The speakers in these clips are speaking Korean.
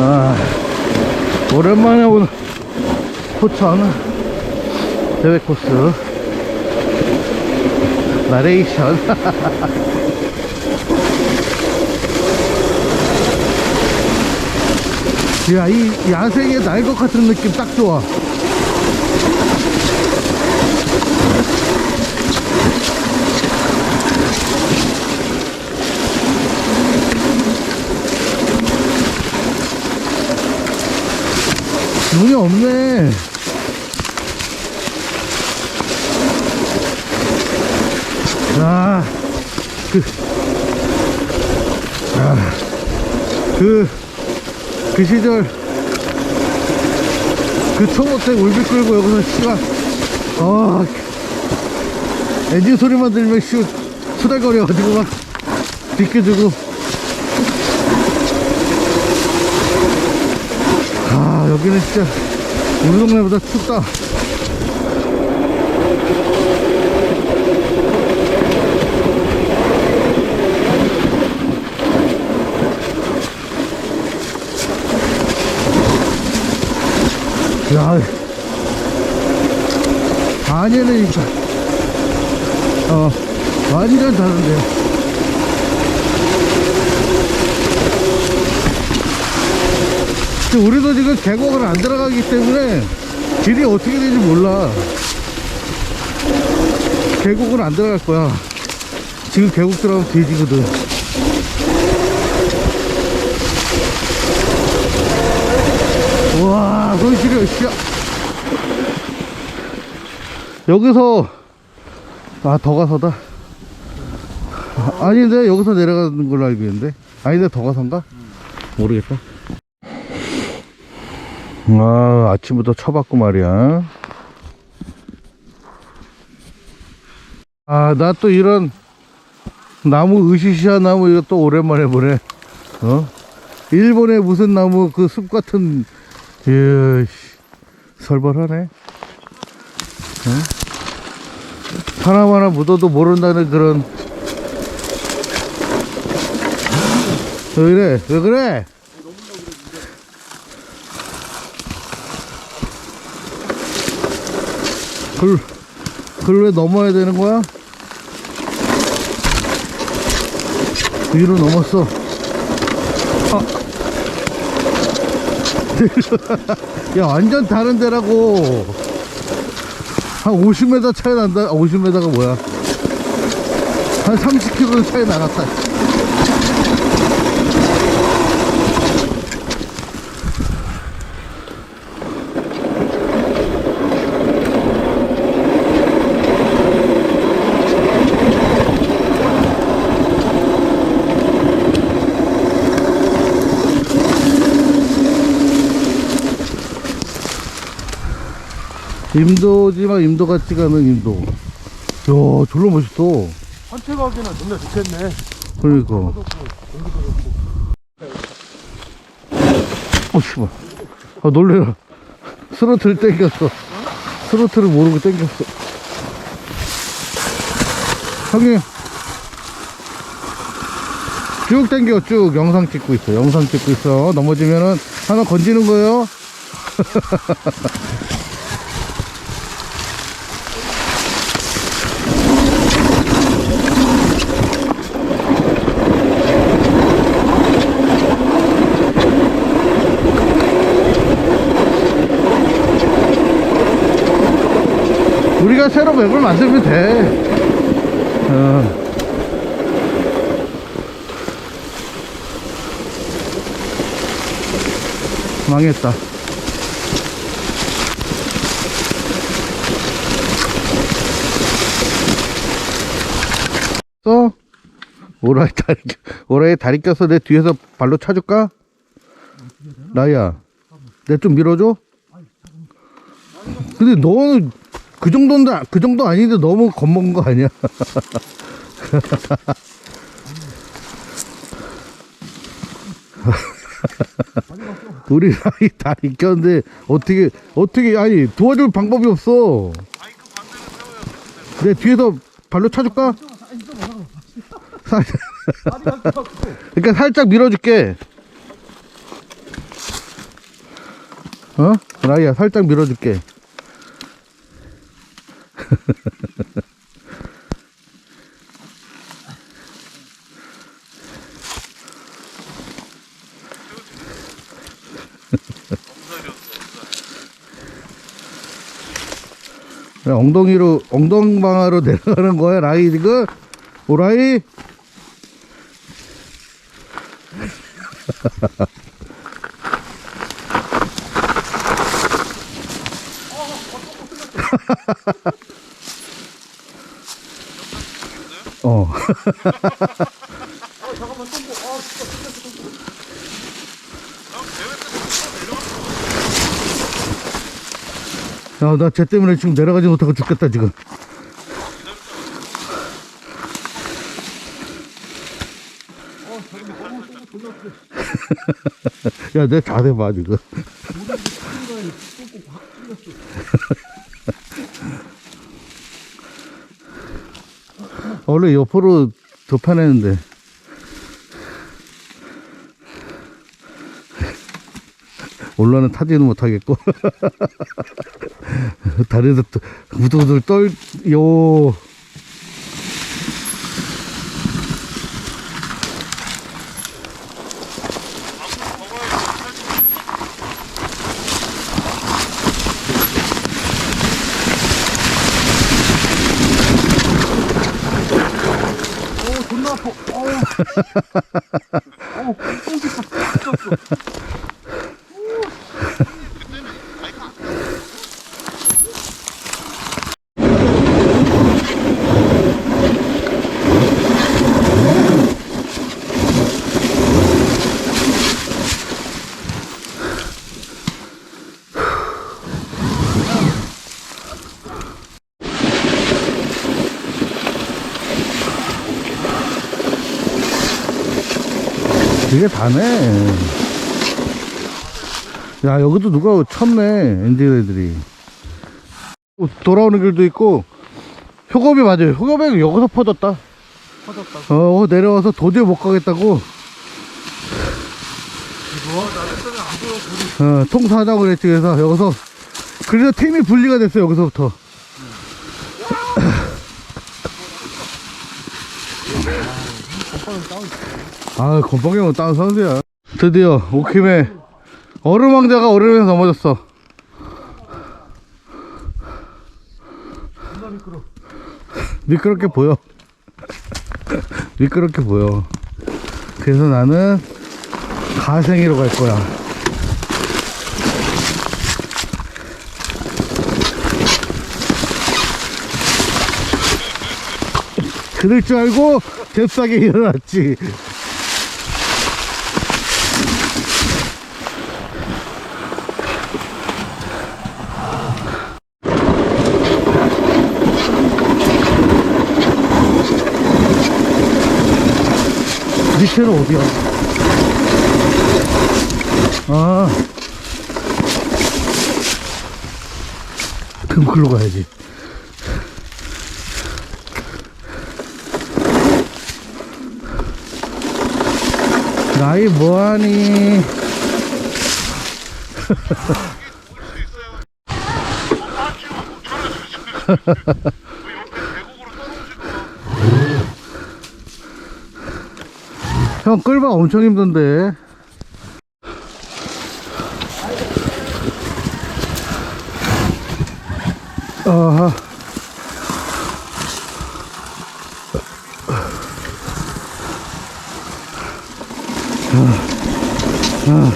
아, 오랜만에 오는 포천 대회 코스 나레이션 야, 이 야생의 날것 같은 느낌 딱 좋아. 눈이 없네. 아, 그, 아, 그, 그 시절, 그 초록색 울비 끌고 여기서 씨가, 아, 엔진 소리만 들으면 씨, 수달거려가지고 막 비켜주고. 아, 여기는 진짜 우리 동네보다 춥다. 야, 안에는 이거, 어, 완전 다른데요. 우리도 지금 계곡을 안 들어가기 때문에 길이 어떻게 되는지 몰라. 계곡을 안 들어갈 거야. 지금 계곡 들어가면 돼지거든. 우와, 손 시려, 씨야. 여기서, 아, 더 가서다. 아, 아닌데, 여기서 내려가는 걸로 알고 있는데. 아닌데, 더 가서인가? 모르겠다. 아, 아침부터 쳐봤고 말이야. 아, 나 또 이런 나무, 으시시한 나무 이거 또 오랜만에 보네. 어? 일본의 무슨 나무 그 숲 같은, 씨, 설벌하네. 어? 사람 하나 묻어도 모른다는 그런. 왜 그래? 왜 그래? 글, 글왜 넘어야 되는 거야? 위로 넘었어. 아. 야, 완전 다른 데라고. 한 50m 차이 난다. 아, 50m가 뭐야? 한 30km 차이 나갔다. 임도지만 임도 같지가 않은 임도. 야, 졸라 멋있어. 산책하기는 정말 좋겠네. 그러니까. 어, 씨발. 아, 놀래라. 스로틀 땡겼어. 스로틀을 모르고 땡겼어. 형님. 쭉 땡겨, 쭉. 영상 찍고 있어. 영상 찍고 있어. 넘어지면은 하나 건지는 거예요. 우리가 새로 맵을 만들면 돼. 어. 망했다. 써? 오라이 다리, 오라이 다리 껴서 내 뒤에서 발로 차줄까? 나야, 내 좀 밀어줘? 근데 너는 그 정도인데 그 정도 아닌데 너무 겁먹은 거 아니야? 우리 아이 다리 꼈는데 어떻게 어떻게 아니 도와줄 방법이 없어. 내 뒤에서 발로 차줄까? 살- 그러니까 살짝 밀어줄게. 어? 라이야 살짝 밀어줄게 야, 엉덩이로 엉덩방아로 내려가는 거야 라이 지금 오라이 어 야, 나 쟤 때문에 지금 내려가지 못하고 죽겠다, 지금. 야, 내 자세 봐, 지금. 원래 옆으로 더 편했는데. 올라는 타지는 못하겠고. 다리에서 또 우두우두 떨요. 어 존나 아파 어우 어우 똥 찢었어 찢었어 이게 다네. 야, 여기도 누가 쳤네, 엔진 애들이. 돌아오는 길도 있고, 효겁이 맞아요. 효겁이 여기서 퍼졌다. 터졌다 어, 내려와서 도저히 못 가겠다고. 이거 나 옛날에 안 보여 어, 통사하자고 그랬지. 그래서 여기서, 그래서 팀이 분리가 됐어요. 여기서부터. 아, 건방형은 다운 선수야. 드디어 오킴의 얼음 왕자가 얼음에서 넘어졌어. 미끄럽게 보여. 미끄럽게 보여. 그래서 나는 가생이로 갈 거야. 그럴 줄 알고 잽싸게 일어났지. 밑에는 어디야? 아. 그럼 글로 가야지. 나이 뭐하니? 형 끌바 엄청 힘든데. 어.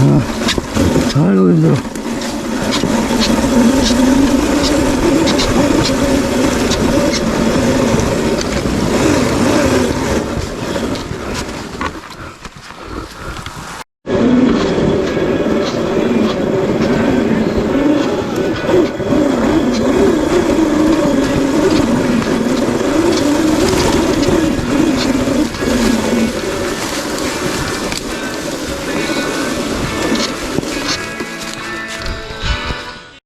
어. 아이고 힘들어